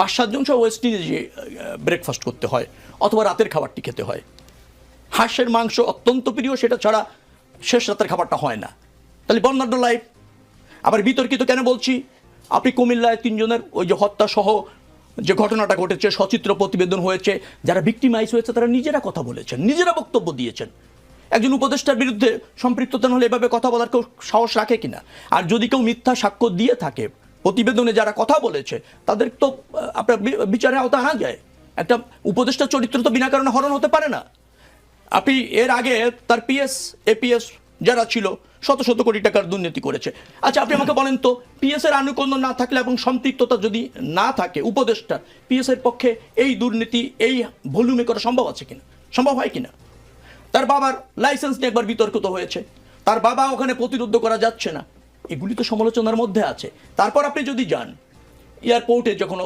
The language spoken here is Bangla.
পাঁচ সাতজন সহ ওয়েস্ট ইন্ডিজে ব্রেকফাস্ট করতে হয়, অথবা রাতের খাবারটি খেতে হয়। হাঁসের মাংস অত্যন্ত প্রিয়, সেটা ছাড়া শেষ রাতের খাবারটা হয় না। তাহলে বর্ণাঢ্য লাইফ আবার বিতর্কিত কেন বলছি? আপনি কুমিল্লায় তিনজনের ওই যে হত্যা সহ যে ঘটনাটা ঘটেছে, সচিত্র প্রতিবেদন হয়েছে, যারা ভিক্টিমাইজ হয়েছে, তারা নিজেরা কথা বলেছেন, নিজেরা বক্তব্য দিয়েছেন। একজন উপদেষ্টার বিরুদ্ধে সম্পৃক্ততা হলে এভাবে কথা বলার কেউ সাহস রাখে কিনা? আর যদি কেউ মিথ্যা সাক্ষ্য দিয়ে থাকে প্রতিবেদনে যারা কথা বলেছে, তাদের তো আপনার বিচারে আওতা আনা যায় একটা উপদেষ্টা চরিত্র তো বিনা কারণে হরণ হতে পারে না। আপনি এর আগে তার পিএস এপিএস যারা ছিল, শত শত কোটি টাকার দুর্নীতি করেছে। আচ্ছা আপনি আমাকে বলেন তো পিএস এর আনুকূল্য না থাকলে এবং সম্পৃক্ততা যদি না থাকে, উপদেষ্টা পিএস এর পক্ষে এই দুর্নীতি, এই ভলিউমে করা সম্ভব আছে কিনা? সম্ভব হয় কিনা? তার বাবার লাইসেন্স নিয়ে একবার বিতর্কিত হয়েছে। তার বাবা ওখানে প্রতিরোধ করা যাচ্ছে না। এগুলি তো সমালোচনার মধ্যে আছে। তারপর আপনি যদি যান এয়ারপোর্টে যখন